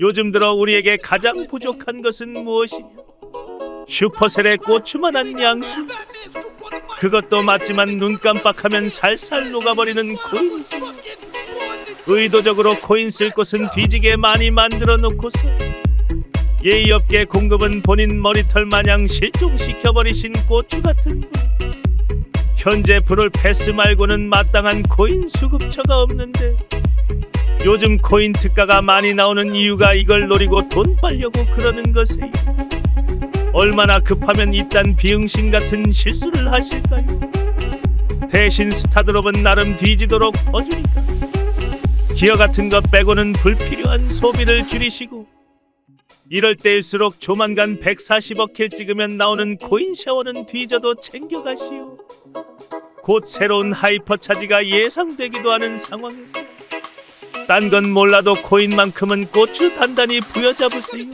요즘 들어 우리에게 가장 부족한 것은 무엇이냐? 슈퍼셀의 고추만한 양심. 그것도 맞지만 눈 깜빡하면 살살 녹아버리는 코인. 의도적으로 코인 쓸 곳은 뒤지게 많이 만들어 놓고서 예의 없게 공급은 본인 머리털 마냥 실종시켜 버리신 고추 같은 분. 현재 불을 패스 말고는 마땅한 코인 수급처가 없는데 요즘 코인 특가가 많이 나오는 이유가 이걸 노리고 돈 빨려고 그러는 것이에요. 얼마나 급하면 이딴 비응신 같은 실수를 하실까요? 대신 스타드롭은 나름 뒤지도록 퍼주니까 기어 같은 것 빼고는 불필요한 소비를 줄이시고 이럴 때일수록 조만간 140억 킬 찍으면 나오는 코인 샤워는 뒤져도 챙겨가시오. 곧 새로운 하이퍼 차지가 예상되기도 하는 상황에서 딴 건 몰라도 코인만큼은 고추 단단히 부여잡으세요.